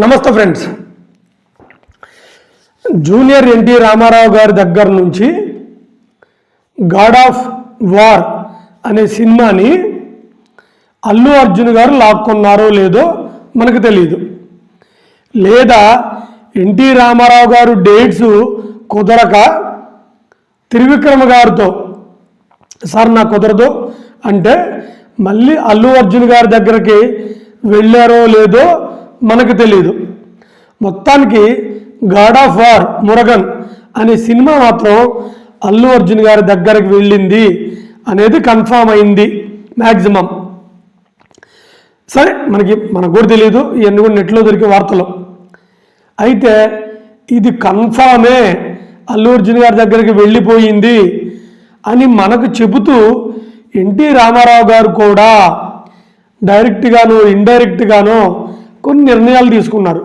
నమస్తే friends. Junior NT Ramarao గారి దగ్గర నుంచి గాడ్ ఆఫ్ వార్ అనే సినిమాని అల్లు అర్జున్ గారు లాక్కున్నారో లేదో మనకు తెలియదు లేదా ఎన్టీ రామారావు గారు డేట్స్ కుదరక త్రివిక్రమ గారితో సార్ నాకు కుదరదు అంటే మళ్ళీ అల్లు అర్జున్ గారి దగ్గరికి వెళ్ళారో లేదో మనకు తెలియదు మొత్తానికి గాడ్ ఆఫ్ వార్ మురగన్ అనే సినిమా మాత్రం అల్లు అర్జున్ గారి దగ్గరికి వెళ్ళింది అనేది కన్ఫామ్ అయింది మ్యాక్సిమం సరే మనకి మనకు కూడా తెలియదు ఇవన్నీ కూడా నెట్లో దొరికే వార్తలు. అయితే ఇది కన్ఫామే అల్లు అర్జున్ గారి దగ్గరికి వెళ్ళిపోయింది అని మనకు చెబుతూ ఎన్టీ రామారావు గారు కూడా డైరెక్ట్గాను ఇండైరెక్ట్గాను కొన్ని నిర్ణయాలు తీసుకున్నారు.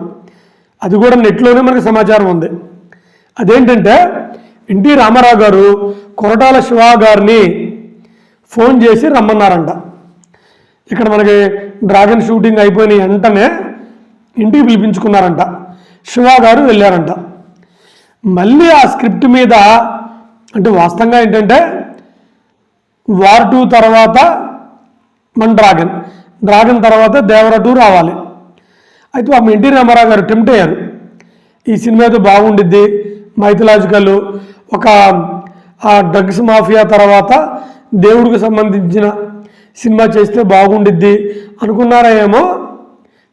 అది కూడా నెట్లోనే మనకి సమాచారం ఉంది. అదేంటంటే ఎన్టీ రామారావు గారు కొరటాల శివ గారిని ఫోన్ చేసి రమ్మన్నారంట. ఇక్కడ మనకి డ్రాగన్ షూటింగ్ అయిపోయిన వెంటనే ఇంటికి పిలిపించుకున్నారంట. శివ గారు వెళ్ళారంట. మళ్ళీ ఆ స్క్రిప్ట్ మీద అంటే వాస్తవంగా ఏంటంటే వార్ టూ తర్వాత మన డ్రాగన్. డ్రాగన్ తర్వాత దేవర టూ రావాలి. అయితే ఆ ఎన్టీ రామారావు గారు టెంప్ట్ అయ్యారు. ఈ సినిమా అయితే బాగుండిద్ది. మైథలాజికల్ ఒక ఆ డ్రగ్స్ మాఫియా తర్వాత దేవుడికి సంబంధించిన సినిమా చేస్తే బాగుండిద్ది అనుకున్నారా ఏమో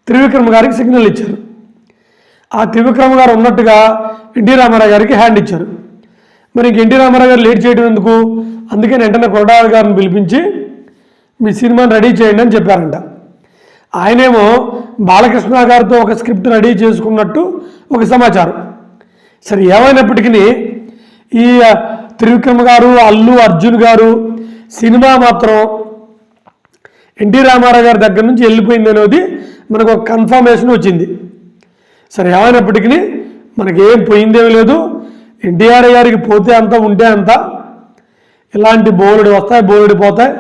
త్రివిక్రమ్ గారికి సిగ్నల్ ఇచ్చారు. ఆ త్రివిక్రమ్ గారు ఉన్నట్టుగా ఎన్టీ రామారావు గారికి హ్యాండ్ ఇచ్చారు. మరి ఇంక ఎన్టీ రామారావు గారు లేట్ చేయడం ఎందుకు? అందుకని వెంటనే కొరడాల గారిని పిలిపించి మీ సినిమాని రెడీ చేయండి అని చెప్పారంట. ఆయనేమో బాలకృష్ణ గారితో ఒక స్క్రిప్ట్ రెడీ చేసుకున్నట్టు ఒక సమాచారం. సరే ఏమైనప్పటికీ ఈ త్రివిక్రమ్ గారు అల్లు అర్జున్ గారు సినిమా మాత్రం ఎన్టీ రామారావు గారి దగ్గర నుంచి వెళ్ళిపోయింది అనేది మనకు ఒక కన్ఫర్మేషన్ వచ్చింది. సరే ఏమైనప్పటికీ మనకేం పోయిందేమీ లేదు. ఎన్టీఆర్ గారికి పోతే అంత ఉంటే అంత. ఇలాంటి బోలెడు వస్తాయి బోలెడు పోతాయి.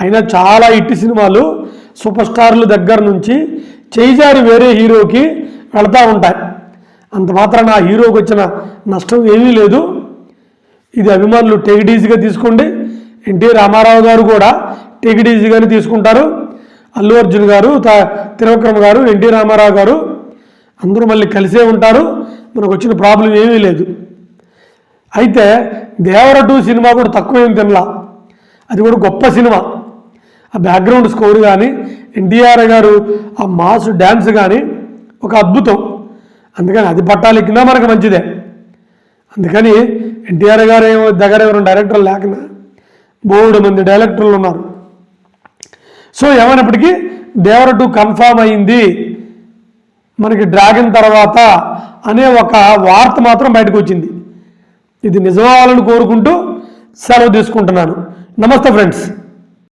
అయినా చాలా ఇట్టి సినిమాలు సూపర్ స్టార్లు దగ్గర నుంచి చేయిజారి వేరే హీరోకి వెళ్తూ ఉంటాయి. అంత మాత్రాన ఆ హీరోకి వచ్చిన నష్టం ఏమీ లేదు. ఇది అభిమానులు టేక్ ఈజీగా తీసుకోండి. ఎన్టీ రామారావు గారు కూడా టేక్ ఈజీగానే తీసుకుంటారు. అల్లు అర్జున్ గారు త- త్రివిక్రమ్ గారు ఎన్టీ రామారావు గారు అందరూ మళ్ళీ కలిసే ఉంటారు. మనకు వచ్చిన ప్రాబ్లం ఏమీ లేదు. అయితే దేవర టూ సినిమా కూడా తక్కువ ఏం తినలా. అది కూడా గొప్ప సినిమా. ఆ బ్యాక్గ్రౌండ్ స్కోర్ కానీ ఎన్టీఆర్ గారు ఆ మాస్ డ్యాన్స్ కానీ ఒక అద్భుతం. అందుకని అది పట్టాలెక్కినా మనకు మంచిదే. అందుకని ఎన్టీఆర్ గారు ఏమో దగ్గర ఎవరు డైరెక్టర్లు లేకనా బోర్డు మంది డైరెక్టర్లు ఉన్నారు. సో ఏమైనప్పటికీ దేవర టూ కన్ఫామ్ అయింది. మనకి డ్రాగన్ తర్వాత అనే ఒక వార్త మాత్రం బయటకు వచ్చింది. ఇది నిజమావాలని కోరుకుంటూ సెలవు తీసుకుంటున్నాను. నమస్తే ఫ్రెండ్స్.